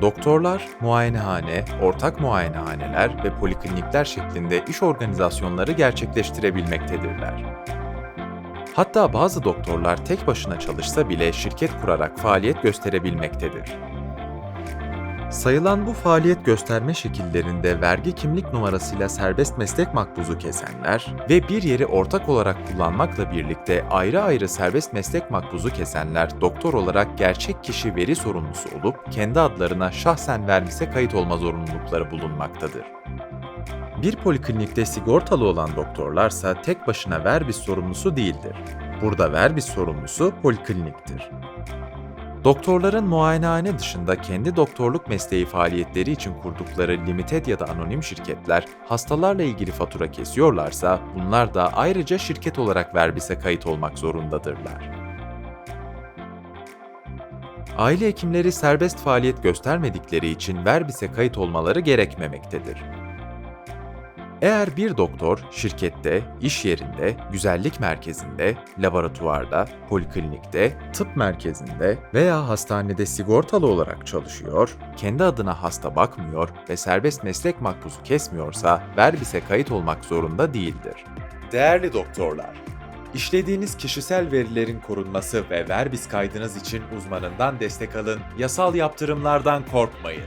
Doktorlar, muayenehane, ortak muayenehaneler ve poliklinikler şeklinde iş organizasyonları gerçekleştirebilmektedirler. Hatta bazı doktorlar tek başına çalışsa bile şirket kurarak faaliyet gösterebilmektedir. Sayılan bu faaliyet gösterme şekillerinde vergi kimlik numarasıyla serbest meslek makbuzu kesenler ve bir yeri ortak olarak kullanmakla birlikte ayrı ayrı serbest meslek makbuzu kesenler doktor olarak gerçek kişi veri sorumlusu olup kendi adlarına şahsen vermise kayıt olma zorunlulukları bulunmaktadır. Bir poliklinikte sigortalı olan doktorlarsa tek başına verbis sorumlusu değildir. Burada verbis sorumlusu polikliniktir. Doktorların muayenehane dışında kendi doktorluk mesleği faaliyetleri için kurdukları limited ya da anonim şirketler hastalarla ilgili fatura kesiyorlarsa bunlar da ayrıca şirket olarak verbise kayıt olmak zorundadırlar. Aile hekimleri serbest faaliyet göstermedikleri için verbise kayıt olmaları gerekmemektedir. Eğer bir doktor şirkette, iş yerinde, güzellik merkezinde, laboratuvarda, poliklinikte, tıp merkezinde veya hastanede sigortalı olarak çalışıyor, kendi adına hasta bakmıyor ve serbest meslek makbuzu kesmiyorsa verbise kayıt olmak zorunda değildir. Değerli doktorlar, İşlediğiniz kişisel verilerin korunması ve verbis kaydınız için uzmanından destek alın, yasal yaptırımlardan korkmayın.